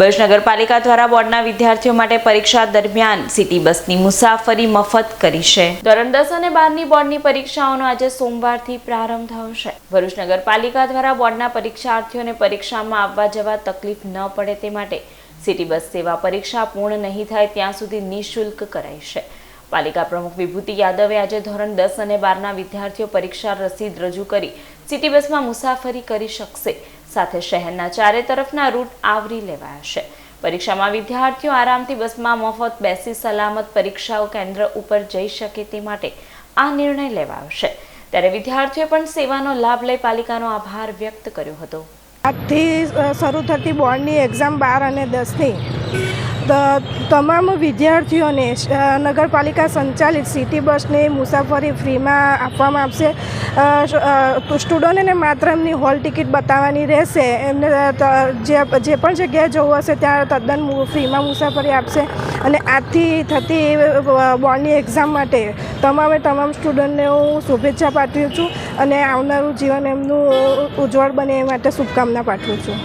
ભરૂચ નગરપાલિકા દ્વારા બોર્ડના વિદ્યાર્થીઓ માટે પરીક્ષા દરમિયાન સિટી બસની મુસાફરી મફત કરી છે. ધોરણ દસ અને બારની બોર્ડની પરીક્ષાઓનો આજે સોમવારથી પ્રારંભ છે. ભરૂચ નગરપાલિકા દ્વારા બોર્ડના પરીક્ષાર્થીઓને પરીક્ષામાં આવવા જવા તકલીફ ન પડે તે માટે સિટી બસ સેવા પરીક્ષા પૂર્ણ નહીં થાય ત્યાં સુધી નિઃશુલ્ક કરાઈ છે. પાલિકા પ્રમુખ વિભૂતિ યાદવે આજે ધોરણ દસ અને બારના વિદ્યાર્થીઓ પરીક્ષા રસીદ રજૂ કરી સિટી બસમાં મુસાફરી કરી શકશે. સાથે શહેરના ચારે તરફના રૂટ આવરી લેવાયા છે. પરીક્ષામાં વિદ્યાર્થીઓ આરામથી બસમાં મફત બેસી સલામત પરીક્ષાઓ કેન્દ્ર ઉપર જઈ શકે તે માટે આ નિર્ણય લેવાયો છે. ત્યારે વિદ્યાર્થીઓએ પણ સેવાનો લાભ લઈ પાલિકાનો આભાર વ્યક્ત કર્યો હતો. આજથી શરૂ થતી બોર્ડની એક્ઝામ બાર અને દસની તમામ વિદ્યાર્થીઓને નગરપાલિકા સંચાલિત સિટી બસની મુસાફરી ફ્રીમાં આપવામાં આવશે. સ્ટુડન્ટોને માત્ર એમની હોલ ટિકિટ બતાવવાની રહેશે. એમને જે જે પણ જગ્યાએ જવું હશે ત્યાં તદ્દન ફ્રીમાં મુસાફરી આપશે. અને આજથી થતી બોર્ડની એક્ઝામ માટે તમામે તમામ સ્ટુડન્ટને હું શુભેચ્છા પાઠવું છું અને આવનારું જીવન એમનું ઉજ્જવળ બને એ માટે શુભકામના પાઠવું છું.